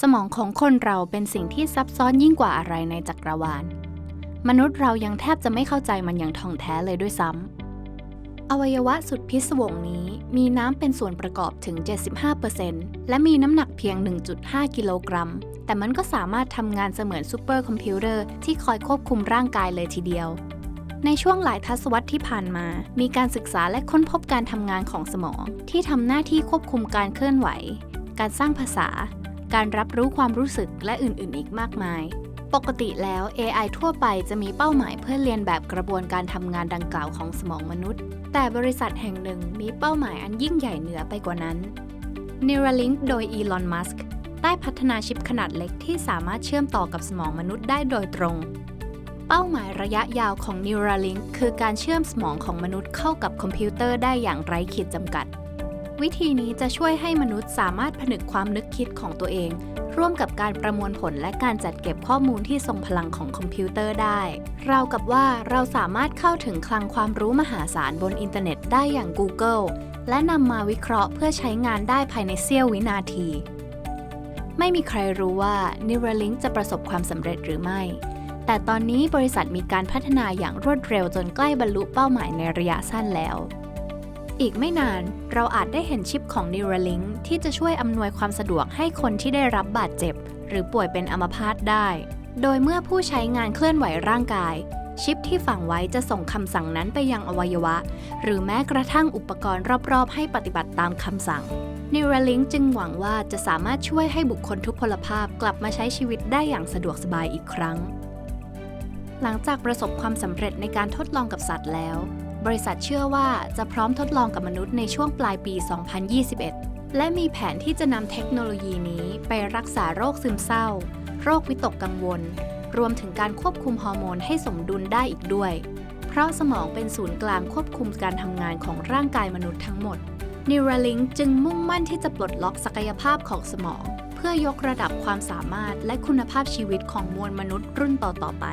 สมองของคนเราเป็นสิ่งที่ซับซ้อนยิ่งกว่าอะไรในจักรวาล มนุษย์เรายังแทบจะไม่เข้าใจมันอย่างท่องแท้เลยด้วยซ้ำ อวัยวะสุดพิศวงนี้มีน้ำเป็นส่วนประกอบถึง 75%และมีน้ำหนักเพียง 1.5 กิโลกรัม แต่มันก็สามารถทำงานเสมือนซูเปอร์คอมพิวเตอร์ที่คอยควบคุมร่างกายเลยทีเดียว ในช่วงหลายทศวรรษที่ผ่านมา มีการศึกษาและค้นพบการทำงานของสมอง ที่ทำหน้าที่ควบคุมการเคลื่อนไหว การสร้างภาษา การรับรู้ความรู้สึกและอื่นๆ อีกมากมาย ปกติแล้ว AI ทั่วไปจะมีเป้าหมายเพื่อเรียนแบบกระบวนการทำงานดังกล่าวของสมองมนุษย์ แต่บริษัทแห่งหนึ่งมีเป้าหมายอันยิ่งใหญ่เหนือไปกว่านั้น Neuralink โดย Elon Musk ได้พัฒนาชิปขนาดเล็กที่สามารถเชื่อมต่อกับสมองมนุษย์ได้โดยตรง เป้าหมายระยะยาวของ Neuralink คือการเชื่อมสมองของมนุษย์เข้ากับคอมพิวเตอร์ได้อย่างไร้ขีดจำกัด วิธีนี้จะช่วยให้มนุษย์สามารถผนึกความนึกคิดของตัวเอง ร่วมกับการประมวลผลและการจัดเก็บข้อมูลที่ทรงพลังของคอมพิวเตอร์ได้ ราวกับว่าเราสามารถเข้าถึงคลังความรู้มหาศาลบนอินเทอร์เน็ตได้อย่าง Google และนำมาวิเคราะห์เพื่อใช้งานได้ภายในเสี้ยววินาที ไม่มีใครรู้ว่า Neuralink จะประสบความสำเร็จหรือไม่ แต่ตอนนี้บริษัทมีการพัฒนาอย่างรวดเร็วจนใกล้บรรลุเป้าหมายในระยะสั้นแล้ว อีกไม่นานเราอาจได้เห็นชิปของ Neuralink ที่จะช่วยอำนวยความสะดวกให้คนที่ได้รับบาดเจ็บ หรือป่วยเป็นอัมพาตได้ โดยเมื่อผู้ใช้งานเคลื่อนไหวร่างกาย ชิปที่ฝังไว้จะส่งคำสั่งนั้นไปยังอวัยวะ หรือแม้กระทั่งอุปกรณ์รอบๆ ให้ปฏิบัติตามคำสั่ง Neuralink จึงหวังว่าจะสามารถช่วยให้บุคคลทุพพลภาพกลับมาใช้ชีวิตได้อย่างสะดวกสบายอีกครั้ง หลังจากประสบความสำเร็จในการทดลองกับสัตว์แล้ว บริษัทเชื่อว่าจะพร้อมทดลองกับมนุษย์ในช่วงปลายปี 2021 และมีแผนที่จะนำเทคโนโลยีนี้ไปรักษาโรคซึมเศร้า โรควิตกกังวล รวมถึงการควบคุมฮอร์โมนให้สมดุลได้อีกด้วย เพราะสมองเป็นศูนย์กลางควบคุมการทำงานของร่างกายมนุษย์ทั้งหมด Neuralink จึงมุ่งมั่นที่จะปลดล็อกศักยภาพของสมอง เพื่อยกระดับความสามารถและคุณภาพชีวิตของมวลมนุษย์รุ่นต่อๆไป